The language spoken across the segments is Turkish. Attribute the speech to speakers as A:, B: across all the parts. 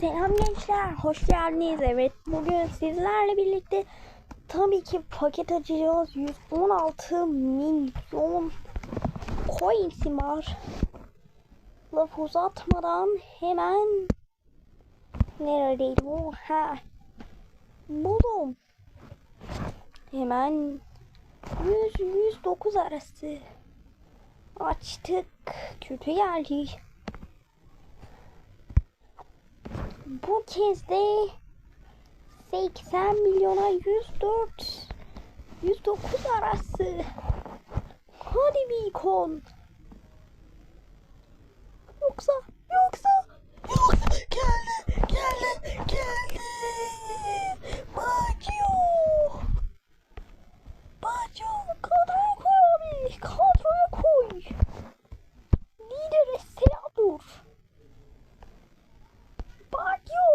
A: Selam gençler, hoş geldiniz. Evet, bugün sizlerle birlikte tabii ki paket açacağız. 116 milyon coins'im var. Laf uzatmadan hemen neredeydi bu? Ha. Buldum. Hemen 100 109 arası açtık. Kötü geldi. Bu kez de 80 milyona 104 109 arası. Hadi Beacon. Yoksa yoksa yoksa geldi geldi geldi. Bacı. Bacı kadroya koy abi. Kadroya koy. Lidere selam dur. Bagyo.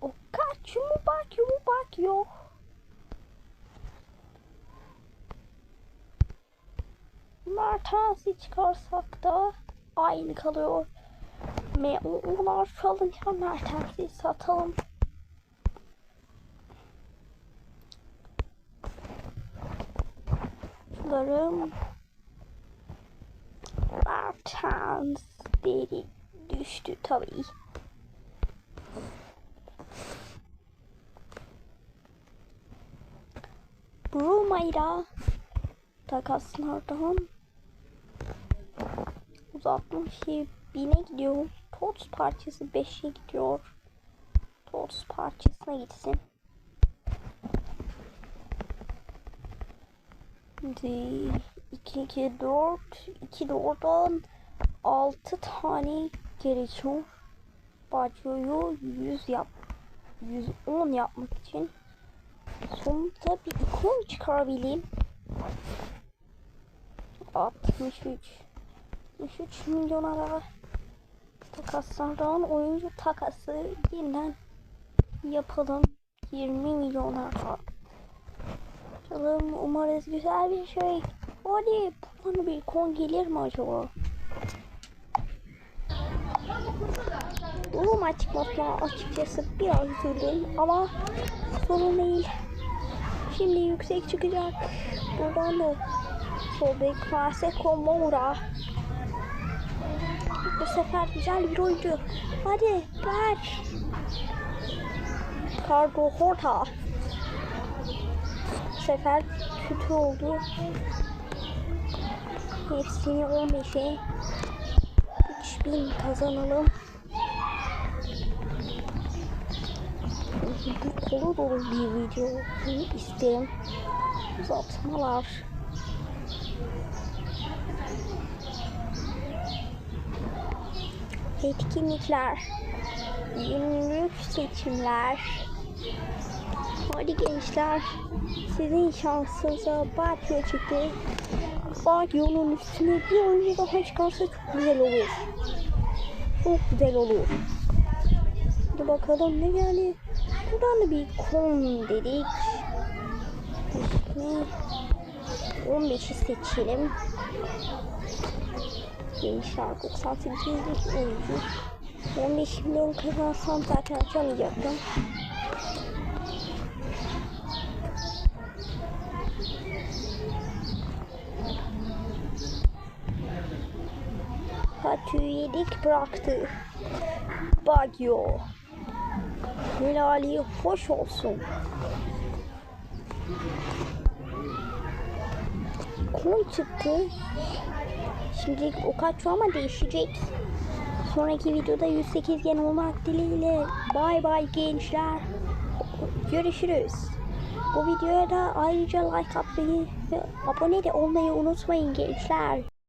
A: O kaç mu bagyo bagyo. Mertens'i çıkarsak da aynı kalıyor. Ve onlar çalınca Mertens'i satalım. Şunlarım Mertens dedi düştü tabii. Bruma'yla takaslardan uzatmış bine gidiyor. Tots parçası 5'e gidiyor. Tots parçasına gitsin. Şimdi 2 2 4 2 4'dan 6 tane gerekiyor. Bacyo'yu 100 yap 110 yapmak için sonunda bir ikon çıkarabileyim. 63 63 milyona da takaslardan oyuncu takası yeniden yapalım. 20 milyona da. Bakalım umarız güzel bir şey. Hadi bana bir ikon gelir mi acaba? Bu maç çıkmasına açıkçası biraz üzüldüm ama sorun değil. Şimdi yüksek çıkacak. Buradan da sol bek Vaseko Moura. Bu sefer güzel bir oyuncu. Hadi ver. Cargo Horta. Bu sefer kötü oldu. Hepsini 15'e 3000 kazanalım. Bu kolu dolu bir video isterim. Uzatmalar. Etkinlikler. Günlük seçimler. Hadi gençler. Sizin şansınıza Bakyo çıktı. Bakyo'nun üstüne bir oyuncu daha çıkarsa çok güzel olur. Çok güzel olur. Hadi bakalım ne geldi. Buradan da bir kon dedik. Ne? 15'i seçelim. Gençler 98 oyuncu. 15 milyon kazansam zaten açamayacaktım. Hatü yedik bıraktı. Bagyo. Helali hoş olsun. Konu çıktı. Şimdi o kaç ama değişecek. Sonraki videoda 108 gen olmak dileğiyle. Bay bay gençler. Görüşürüz. Bu videoya da ayrıca like atmayı ve abone de olmayı unutmayın gençler.